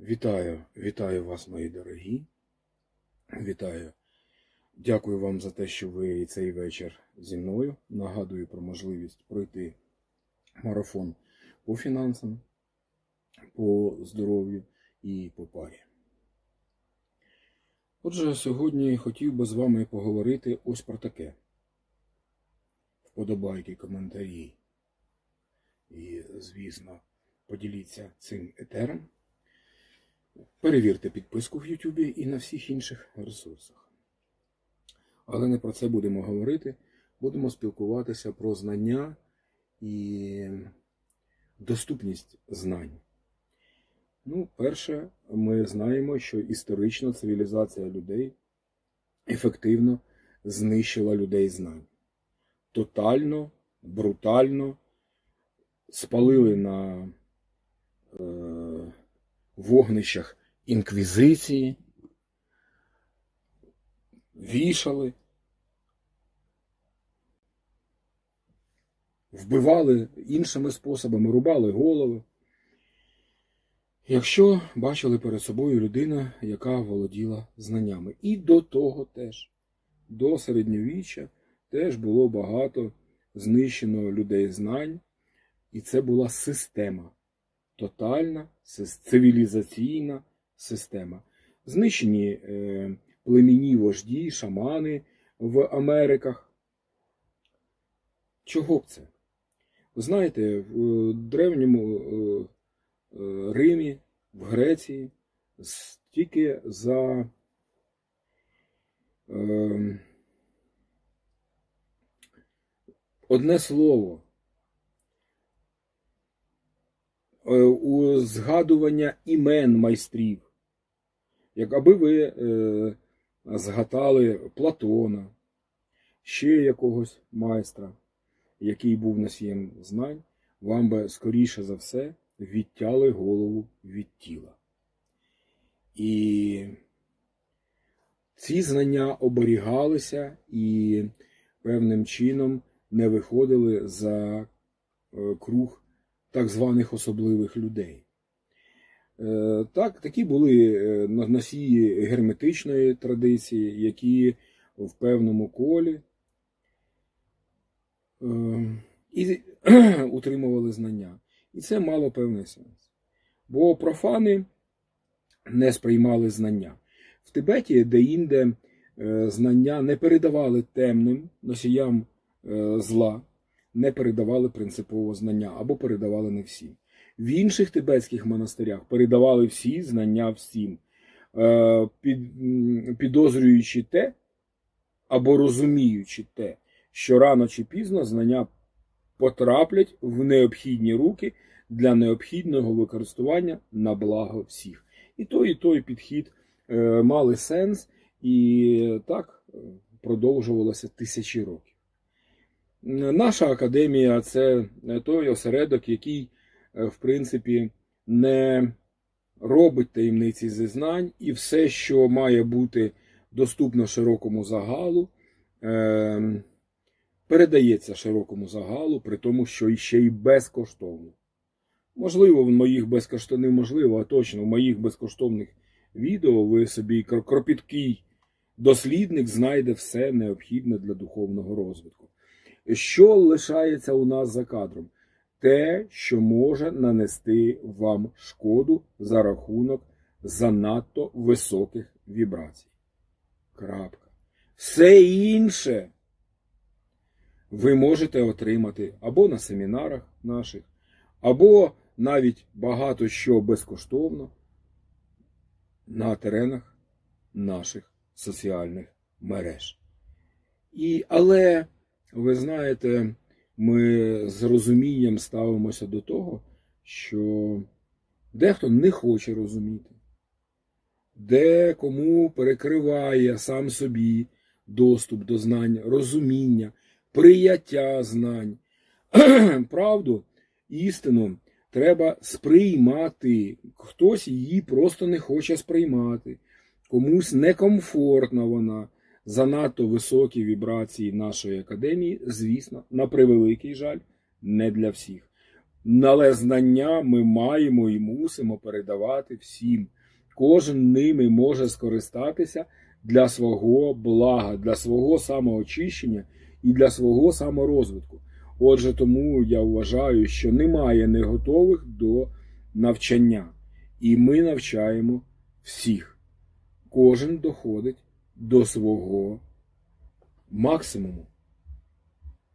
Вітаю, вітаю вас, мої дорогі. Вітаю. Дякую вам за те, що ви цей вечір зі мною. Нагадую про можливість пройти марафон по фінансам, по здоров'ю і по парі. Отже, сьогодні хотів би з вами поговорити ось про таке. Вподобайки, коментарі. І, звісно, поділіться цим етером. Перевірте підписку в Ютубі і на всіх інших ресурсах. Але не про це будемо говорити. Будемо спілкуватися про знання і доступність знань. Ну, перше, ми знаємо, що історично цивілізація людей ефективно знищила людей знань. Тотально, брутально спалили на е, вогнищах інквізиції, вішали, вбивали іншими способами, рубали голови. Якщо бачили перед собою людину, яка володіла знаннями. І до того теж, до середньовіччя теж було багато знищено людей знань, і це була система тотальна цивілізаційна система. Знищені е, племінні вожді, шамани в Америках. Чого б це? Ви знаєте, в древньому е, е, Римі, в Греції з- тільки за е, одне слово е, у згадування імен майстрів. Як аби ви е, згадали Платона, ще якогось майстра, який був носієм знань, вам би скоріше за все відтяли голову від тіла. І ці знання оберігалися і певним чином не виходили за е, круг так званих особливих людей. Е, Так, такі були е, носії герметичної традиції, які в певному колі е, і утримували знання. І це мало певний сенс. Бо профани не сприймали знання. В Тибеті, де-інде е, знання не передавали темним носіям зла, не передавали принципово знання або передавали не всім. В інших тибетських монастирях передавали всі знання всім, е, під, підозрюючи те або розуміючи те, що рано чи пізно знання потраплять в необхідні руки для необхідного використання на благо всіх. І той, і той підхід е, мали сенс, і так е, продовжувалося тисячі років. Наша академія це той осередок, який, е, в принципі, не робить таємниці зі знань, і все, що має бути доступно широкому загалу, е, передається широкому загалу, при тому, що ще й безкоштовно. Можливо, в моїх безкоштовних, неможливо, а точно в моїх безкоштовних відео ви собі кропіткий дослідник знайде все необхідне для духовного розвитку. Що лишається у нас за кадром? Те, що може нанести вам шкоду за рахунок занадто високих вібрацій. Крапка. Все інше ви можете отримати або на семінарах наших, або навіть багато що безкоштовно на теренах наших соціальних мереж. І, але, ви знаєте, ми з розумінням ставимося до того, що дехто не хоче розуміти, декому перекриває сам собі доступ до знань, розуміння, прияття знань. Правду, істину треба сприймати. Хтось її просто не хоче сприймати. Комусь некомфортна вона. Занадто високі вібрації нашої академії, звісно, на превеликий жаль, не для всіх. Але знання ми маємо і мусимо передавати всім. Кожен ними може скористатися для свого блага, для свого самоочищення і для свого саморозвитку. Отже, тому я вважаю, що немає неготових до навчання, і ми навчаємо всіх. Кожен доходить до свого максимуму.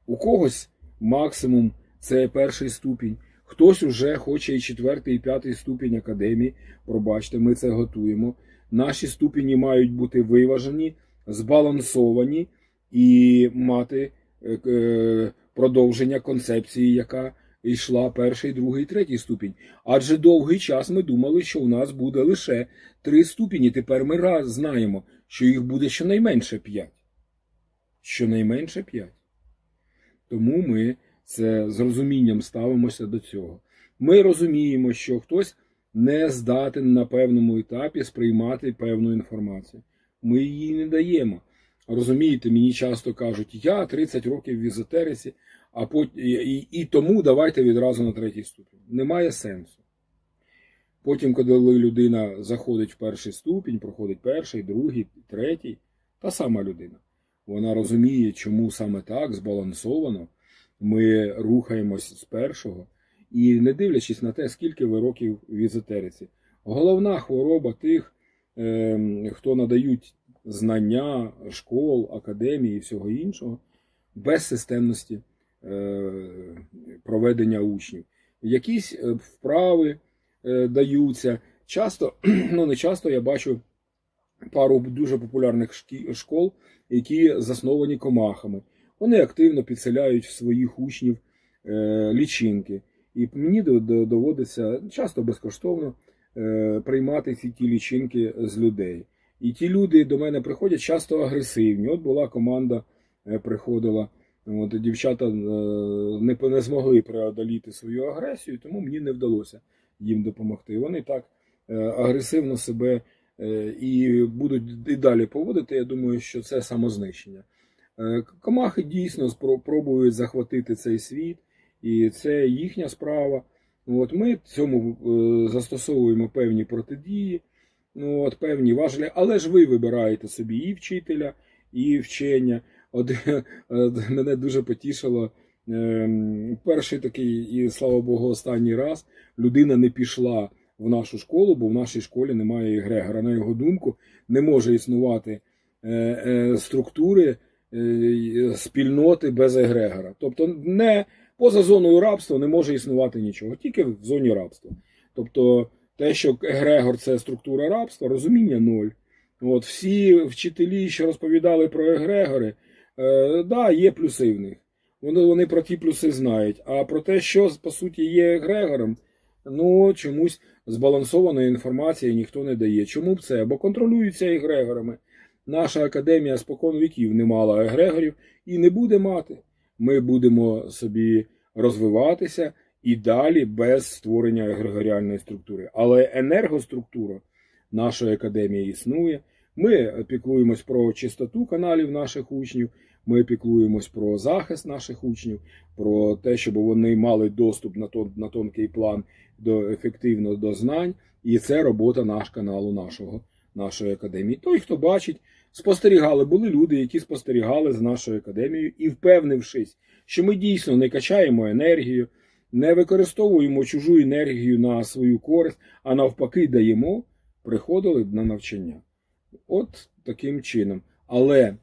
У когось максимум це перший ступінь, хтось уже хоче і четвертий, і п'ятий ступінь академії. Пробачте, ми це готуємо. Наші ступені мають бути виважені, збалансовані і мати е, е, продовження концепції, яка йшла перший, другий, третій ступінь. Адже довгий час ми думали, що у нас буде лише три ступені. Тепер ми раз знаємо, що їх буде щонайменше п'ять. Щонайменше п'ять. Тому ми це з розумінням ставимося до цього. Ми розуміємо, що хтось не здатен на певному етапі сприймати певну інформацію. Ми її не даємо. Розумієте, мені часто кажуть, я 30 років в езотериці, а пот... і, і тому давайте відразу на третій ступінь. Немає сенсу. Потім, коли людина заходить в перший ступінь, проходить перший, другий, третій, та сама людина. Вона розуміє, чому саме так збалансовано ми рухаємось з першого. І не дивлячись на те, скільки ви років в езотериці. Головна хвороба тих, е, хто надають знання школ, академії і всього іншого, безсистемності е, проведення учнів. Якісь е, вправи даються. Часто, ну не часто я бачу пару дуже популярних школ, які засновані комахами. Вони активно підселяють в своїх учнів е, лічинки. І мені до- до- доводиться часто безкоштовно е, приймати ці ті лічинки з людей. І ті люди до мене приходять часто агресивні. От була команда, е, приходила. От, дівчата е, не змогли преодоліти свою агресію, тому мені не вдалося їм допомогти. Вони так е, агресивно себе е, і будуть і далі поводити. Я думаю, що це самознищення. Е, Комахи дійсно спро- пробують захватити цей світ, і це їхня справа. От ми цьому застосовуємо певні протидії, ну, от, певні важелі, але ж ви вибираєте собі і вчителя, і вчення. От, е, мене дуже потішило. Е, Перший такий, і слава Богу, останній раз людина не пішла в нашу школу, бо в нашій школі немає егрегора. На його думку, не може існувати е, е, структури е, спільноти без егрегора. Тобто, не поза зоною рабства не може існувати нічого, тільки в зоні рабства. Тобто, те, що егрегор це структура рабства, розуміння ноль. От всі вчителі, що розповідали про егрегори, е, да, є плюси в них. Вони, вони про ті плюси знають. А про те, що по суті є егрегором, ну чомусь збалансованої інформації ніхто не дає. Чому б це? Бо контролюються егрегорами. Наша академія спокон віків не мала егрегорів і не буде мати. Ми будемо собі розвиватися і далі без створення егрегоріальної структури. Але енергоструктура нашої академії існує. Ми піклуємось про чистоту каналів наших учнів. Ми піклуємось про захист наших учнів, про те, щоб вони мали доступ на тон, на тонкий план до ефективно до знань. І це робота наш каналу, нашого, нашої академії. Той, хто бачить, спостерігали, були люди, які спостерігали з нашою академією і, впевнившись, що ми дійсно не качаємо енергію, не використовуємо чужу енергію на свою користь, а навпаки, даємо, приходили на навчання. От таким чином. Але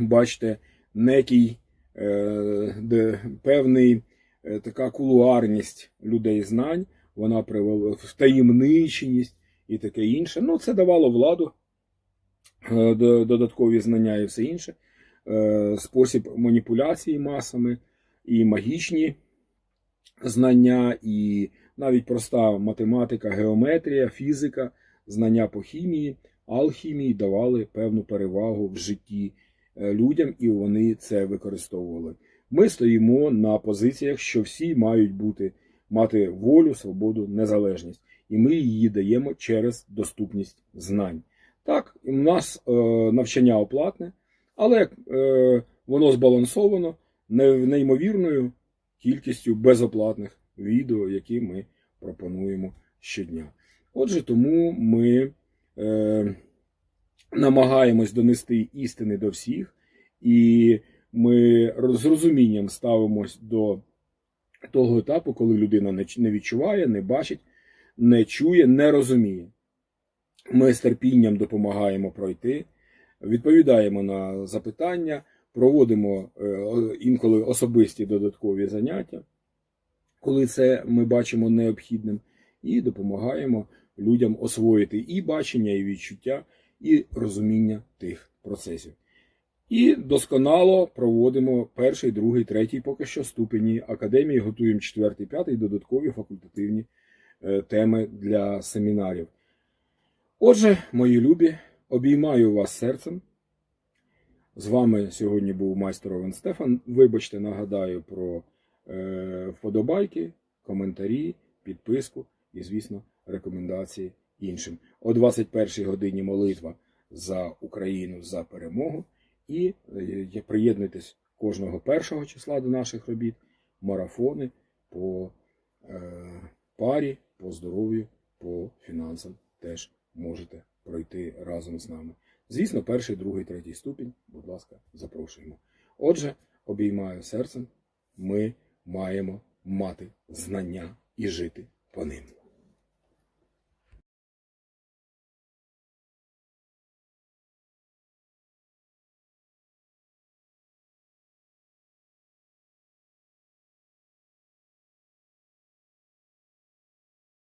бачите, некий е, де, певний е, така кулуарність людей знань, вона привела в таємниченість і таке інше. Ну, це давало владу, е, додаткові знання і все інше, спосіб маніпуляції масами, і магічні знання, і навіть проста математика, геометрія, фізика, знання по хімії, алхімії давали певну перевагу в житті людям, і вони це використовували. Ми стоїмо на позиціях, що всі мають бути мати волю, свободу, незалежність, і ми її даємо через доступність знань. Так, у нас е, навчання оплатне, але е, воно збалансовано неймовірною кількістю безоплатних відео, які ми пропонуємо щодня. Отже, тому ми е, намагаємось донести істини до всіх, і ми з розумінням ставимось до того етапу, коли людина не відчуває, не бачить, не чує, не розуміє. Ми з терпінням допомагаємо пройти, відповідаємо на запитання, проводимо е, інколи особисті додаткові заняття, коли це ми бачимо необхідним, і допомагаємо людям освоїти і бачення, і відчуття, і розуміння тих процесів. І досконало проводимо перший, другий, третій поки що ступені академії, готуємо четвертий, п'ятий додаткові факультативні е, теми для семінарів. Отже, мої любі, обіймаю вас серцем. З вами сьогодні був майстер Овен Стефан. Вибачте, нагадаю про е, вподобайки, коментарі, підписку і, звісно, рекомендації іншим. О 21 годині молитва за Україну за перемогу. І е, приєднуйтесь кожного першого числа до наших робіт, марафони по е, парі, по здоров'ю, по фінансам теж можете пройти разом з нами. Звісно, перший, другий, третій ступінь, будь ласка, запрошуємо. Отже, обіймаю серцем, ми маємо мати знання і жити по ним.